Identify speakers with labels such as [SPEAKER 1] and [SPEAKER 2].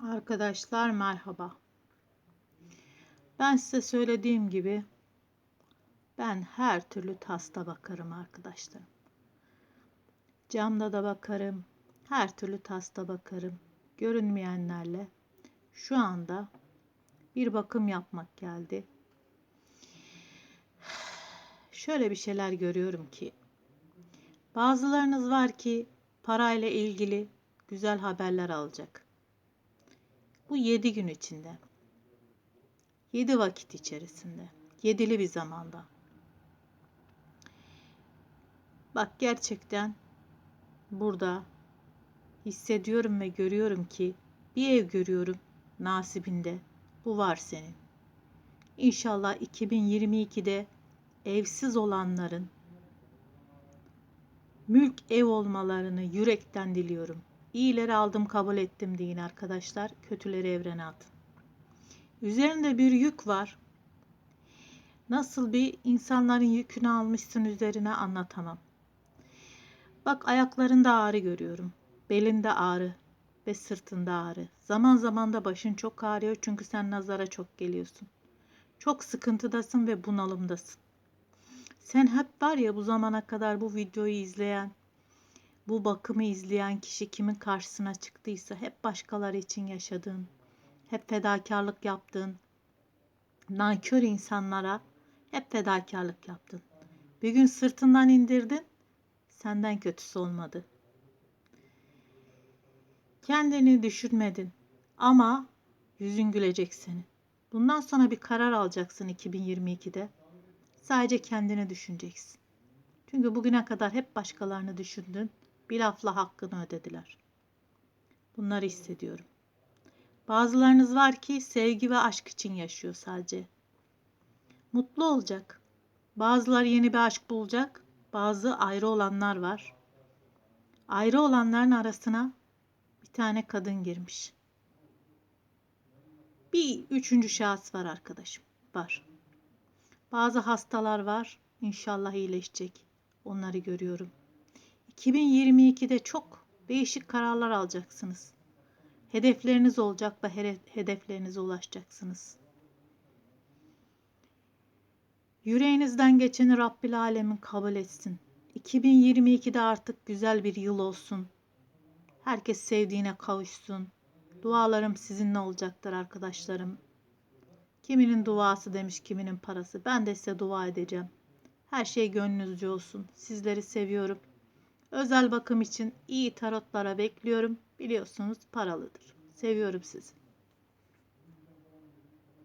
[SPEAKER 1] Arkadaşlar merhaba. Ben size söylediğim gibi ben her türlü tasta bakarım arkadaşlar. Camda da bakarım. Her türlü tasta bakarım. Görünmeyenlerle şu anda bir bakım yapmak geldi. Şöyle bir şeyler görüyorum ki bazılarınız var ki parayla ilgili güzel haberler alacak. Bu yedi gün içinde. Yedi vakit içerisinde. Yedili bir zamanda. Bak gerçekten burada hissediyorum ve görüyorum ki bir ev görüyorum nasibinde. Bu var senin. İnşallah 2022'de evsiz olanların mülk ev olmalarını yürekten diliyorum. İyileri aldım kabul ettim deyin arkadaşlar. Kötüleri evrene atın. Üzerinde bir yük var. Nasıl bir insanların yükünü almışsın üzerine anlatamam. Bak ayaklarında ağrı görüyorum. Belinde ağrı ve sırtında ağrı. Zaman zaman da başın çok ağrıyor çünkü sen nazara çok geliyorsun. Çok sıkıntıdasın ve bunalımdasın. Sen hep var ya bu zamana kadar bu videoyu izleyen, bu bakımı izleyen kişi kimin karşısına çıktıysa hep başkaları için yaşadığın, hep fedakarlık yaptığın, nankör insanlara hep fedakarlık yaptın. Bir gün sırtından indirdin, senden kötüsü olmadı. Kendini düşünmedin ama yüzün gülecek senin. Bundan sonra bir karar alacaksın 2022'de. Sadece kendini düşüneceksin. Çünkü bugüne kadar hep başkalarını düşündün. Bir lafla hakkını ödediler. Bunları hissediyorum. Bazılarınız var ki sevgi ve aşk için yaşıyor sadece. Mutlu olacak. Bazılar yeni bir aşk bulacak. Bazı ayrı olanlar var. Ayrı olanların arasına bir tane kadın girmiş. Bir üçüncü şahıs var arkadaşım. Var. Bazı hastalar var. İnşallah iyileşecek. Onları görüyorum. 2022'de çok değişik kararlar alacaksınız. Hedefleriniz olacak ve hedeflerinize ulaşacaksınız. Yüreğinizden geçeni Rabbil Alemin kabul etsin. 2022'de artık güzel bir yıl olsun. Herkes sevdiğine kavuşsun. Dualarım sizinle olacaktır arkadaşlarım. Kiminin duası demiş, kiminin parası. Ben de size dua edeceğim. Her şey gönlünüzce olsun. Sizleri seviyorum. Özel bakım için iyi tarotlara bekliyorum. Biliyorsunuz paralıdır. Seviyorum sizi.